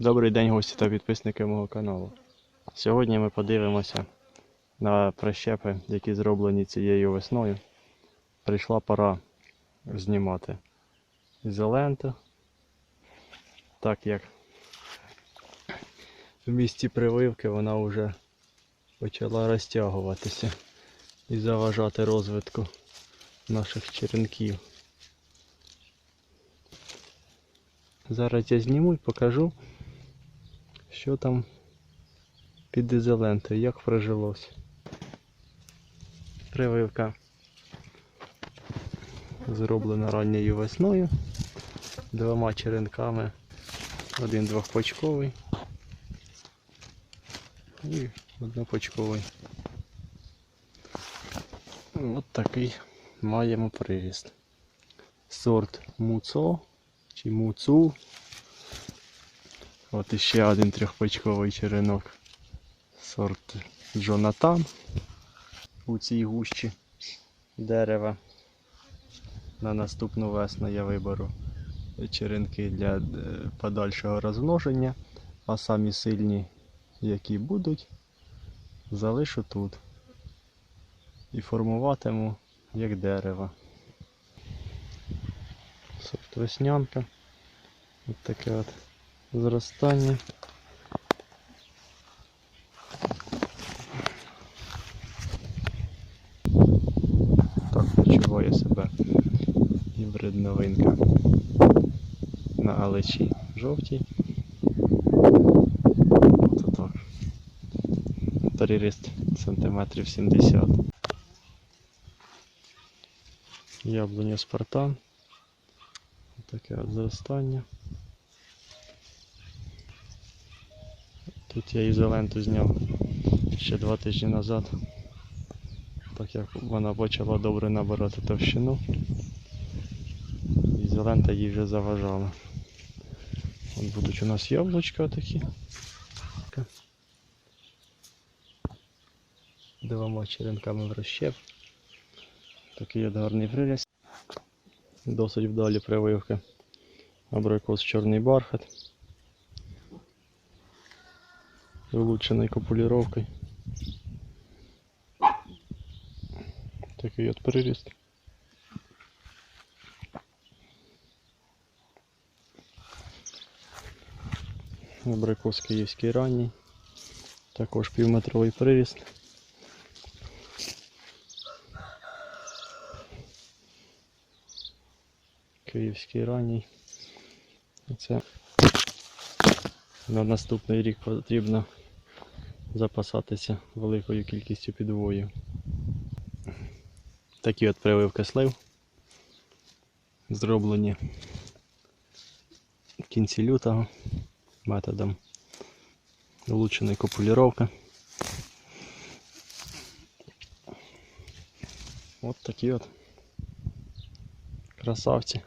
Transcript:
Добрий день гості та підписники мого каналу. Сьогодні ми подивимося на прищепи, які зроблені цією весною. Прийшла пора знімати ізоленту, так як в місці прививки вона вже почала розтягуватися і заважати розвитку наших черенків. Зараз я зніму і покажу, що там під ізолентою, як прижилось. Прививка зроблена ранньою весною двома черенками. Один двохпочковий і однопочковий. От такий маємо приріст. Сорт Муцо чи Муцу. От іще один трьохпочковий черенок. Сорт Джонатан у цій гущі дерева. На наступну весну я виберу черенки для е, подальшого розмноження, а самі сильні, які будуть, залишу тут. І формуватиму як дерево. Сорт веснянка. Ось таке от зростання. Так почуває себе гібрид новинка на алечі жовтій. Ось так. Переріст сантиметрів 70. Яблуня Спартан. Таке от зростання. Тут я ізоленту зняв ще два тижні назад, так як вона почала добре набирати товщину. Ізолента їй вже заважала. От будуть у нас яблучка такі. Двома черенками в розщеп. Такий от гарний приріст. Досить вдалі прививки. Абрикос чорний бархат. З улучшеною копуліровкою. Такий от приріст. Абрикос київський ранній. Також півметровий приріст. Київський ранній. Це на наступний рік потрібно запасатися великою кількістю підвою. Такі от прививки слив зроблені в кінці лютого методом влученої копуліровки. От такі от красавці.